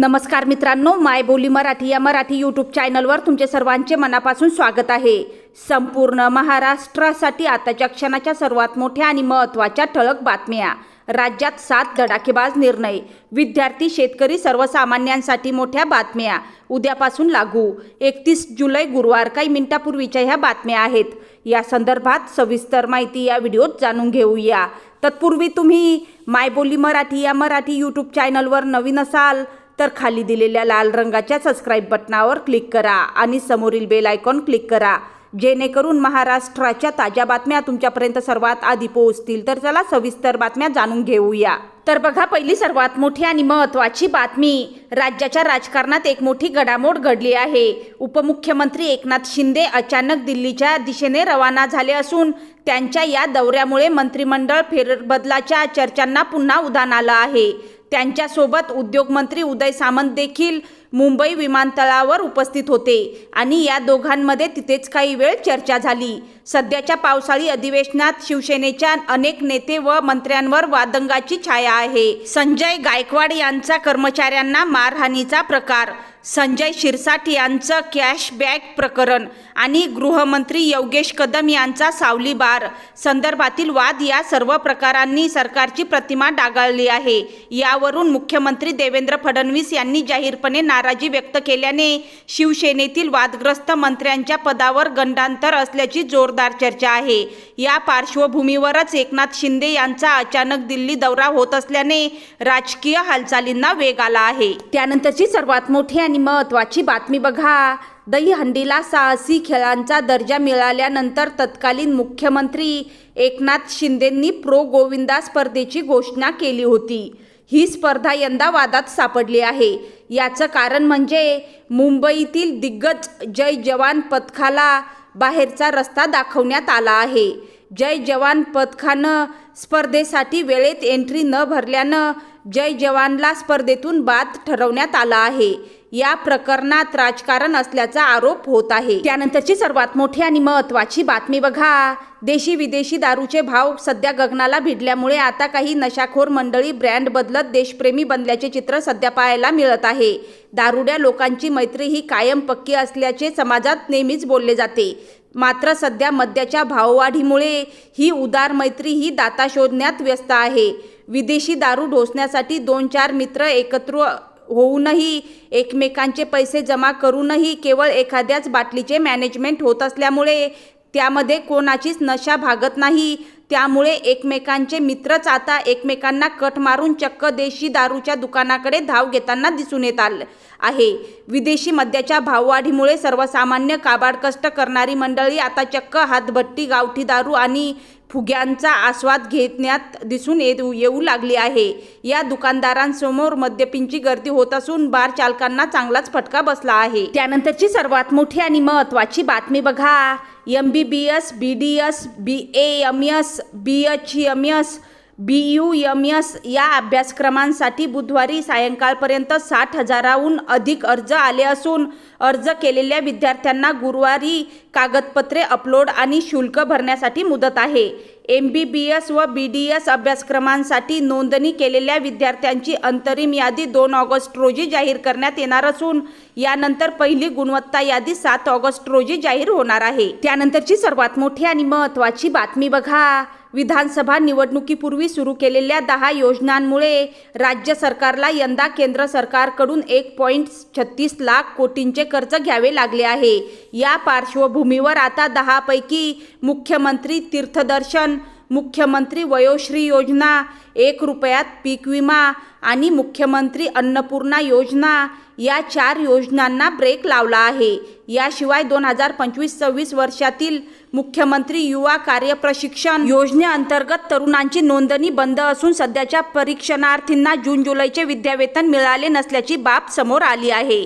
नमस्कार मित्रांनो माय बोली मराठी या मराठी यूट्यूब चॅनलवर तुमचे सर्वांचे मनापासून स्वागत आहे. संपूर्ण महाराष्ट्रासाठी आताच्या क्षणाच्या सर्वात मोठ्या आणि महत्त्वाच्या ठळक बातम्या. राज्यात सात धडाकेबाज निर्णय. विद्यार्थी शेतकरी सर्वसामान्यांसाठी मोठ्या बातम्या. उद्यापासून लागू. एकतीस जुलै गुरुवार काही मिनिटापूर्वीच्या ह्या बातम्या आहेत. या संदर्भात सविस्तर माहिती या व्हिडिओत जाणून घेऊया. तत्पूर्वी तुम्ही मायबोली मराठी या मराठी यूट्यूब चॅनलवर नवीन असाल तर खाली दिलेल्या लाल रंगाच्या सबस्क्राईब बटनावर क्लिक करा आणि समोरील बेल आयकॉन क्लिक करा. जेणेकरून महाराष्ट्राच्या ताज्या बातम्या तुमच्यापर्यंत सर्वात आधी पोहोचतील. तर चला सविस्तर बातम्या जाणून घेऊया. तर बघा पहिली सर्वात मोठी आणि महत्त्वाची बातमी. राज्याच्या राजकारणात एक मोठी घडामोड घडली आहे. उपमुख्यमंत्री एकनाथ शिंदे अचानक दिल्लीच्या दिशेने रवाना झाले असून त्यांच्या या दौऱ्यामुळे मंत्रिमंडळ फेरबदलाच्या चर्चांना पुन्हा उधाण आलं आहे. त्यांच्यासोबत उद्योगमंत्री उदय सामंत देखील मुंबई विमानतळावर उपस्थित होते. आणि या दोघांमध्ये तिथेच काही वेळ चर्चा झाली. सध्याच्या पावसाळी अधिवेशनात शिवसेनेच्या अनेक नेते व मंत्र्यांवर वादंगाची छाया आहे. संजय गायकवाड यांचा कर्मचाऱ्यांना मारहाणीचा प्रकार संजय शिरसाट यांचं कॅशबॅक प्रकरण आणि गृहमंत्री योगेश कदम यांचा सावली बार संदर्भातील वाद या सर्व प्रकारांनी सरकारची प्रतिमा डागाळली आहे. या यावरून मुख्यमंत्री देवेंद्र फडणवीस यांनी जाहीरपणे नाराजी व्यक्त केल्याने शिवसेनेतील वादग्रस्त मंत्र्यांच्या पदावर गंडांतर असल्याची जोरदार चर्चा आहे. या पार्श्वभूमीवरच एकनाथ शिंदे यांचा अचानक दिल्ली दौरा होत असल्याने राजकीय हालचालींना वेग आला आहे. त्यानंतरची सर्वात मोठी आणि महत्त्वाची बातमी बघा. दहीहंडीला साहसी खेळांचा दर्जा मिळाल्यानंतर तत्कालीन मुख्यमंत्री एकनाथ शिंदेंनी प्रो गोविंदा स्पर्धेची घोषणा केली होती. ही स्पर्धा यंदा वादात सापडली आहे. याचं कारण म्हणजे मुंबईतील दिग्गज जय जवान पथकाला बाहेरचा रस्ता दाखवण्यात आला आहे. जय जवान पथकानं स्पर्धेसाठी वेळेत एंट्री न भरल्यानं जय जवानला स्पर्धेतून बाद ठरवण्यात आला आहे. या प्रकरणात राजकारण असल्याचा आरोप होत आहे. त्यानंतरची सर्वात मोठी आणि महत्त्वाची बातमी बघा. देशी विदेशी दारूचे भाव सध्या गगनाला भिडल्यामुळे आता काही नशाखोर मंडळी ब्रँड बदलत देशप्रेमी बनल्याचे चित्र सध्या पाहायला मिळत आहे. दारुड्या लोकांची मैत्री ही कायम पक्की असल्याचे समाजात नेहमीच बोलले जाते. मात्र सध्या मद्याच्या भाववाढीमुळे ही उदार मैत्री ही दाता शोधण्यात व्यस्त आहे. विदेशी दारू ढोसण्यासाठी दोन चार मित्र एकत्र होऊनही एकमेकांचे पैसे जमा करूनही केवळ एखाद्याच बाटलीचे मॅनेजमेंट होत असल्यामुळे त्यामध्ये कोणाचीच नशा भागत नाही. त्यामुळे एकमेकांचे मित्रच आता एकमेकांना कट मारून चक्क देशी दारूच्या दुकानाकडे धाव घेताना दिसून येत आलं आहे. विदेशी मद्याच्या भाववाढीमुळे सर्वसामान्य काबाड कष्ट करणारी मंडळी आता चक्क हातभट्टी गावठी दारू आणि फुग्यांचा आस्वाद घेण्यात दिसून येऊ येऊ लागली आहे. या दुकानदारांसमोर मद्यपींची गर्दी होत असून बार चालकांना चांगलाच फटका बसला आहे. त्यानंतरची सर्वात मोठी आणि महत्त्वाची बातमी बघा. M B B S B D S B A M S B H M S B U M S या अभ्यासक्रमांसाठी बुधवारी सायंकाळपर्यंत साठ हजाराहून अधिक अर्ज आले असून अर्ज केलेल्या विद्यार्थ्यांना गुरुवारी कागदपत्रे अपलोड आणि शुल्क भरण्यासाठी मुदत आहे. एम बी बी एस व बी डी एस अभ्यासक्रमांसाठी नोंदणी केलेल्या विद्यार्थ्यांची अंतरिम यादी दोन ऑगस्ट रोजी जाहीर करण्यात येणार असून यानंतर पहिली गुणवत्ता यादी सात ऑगस्ट रोजी जाहीर होणार आहे. त्यानंतरची सर्वात मोठी आणि महत्त्वाची बातमी बघा. विधानसभा निवडणुकीपूर्वी सुरू केलेल्या दहा योजनांमुळे राज्य सरकारला यंदा केंद्र सरकारकडून एक पॉईंट छत्तीस लाख कोटींचे कर्ज घ्यावे लागले आहे. या पार्श्वभूमीवर आता दहापैकी मुख्यमंत्री तीर्थदर्शन मुख्यमंत्री वयोश्री योजना एक रुपयात पीक विमा आणि मुख्यमंत्री अन्नपूर्णा योजना या चार योजनांना ब्रेक लावला आहे. याशिवाय दोन हजार पंचवीस सव्वीस वर्षातील मुख्यमंत्री युवा कार्य प्रशिक्षण योजनेअंतर्गत तरुणांची नोंदणी बंद असून सध्याच्या परीक्षणार्थींना जून जुलैचे विद्यावेतन मिळाले नसल्याची बाब समोर आली आहे.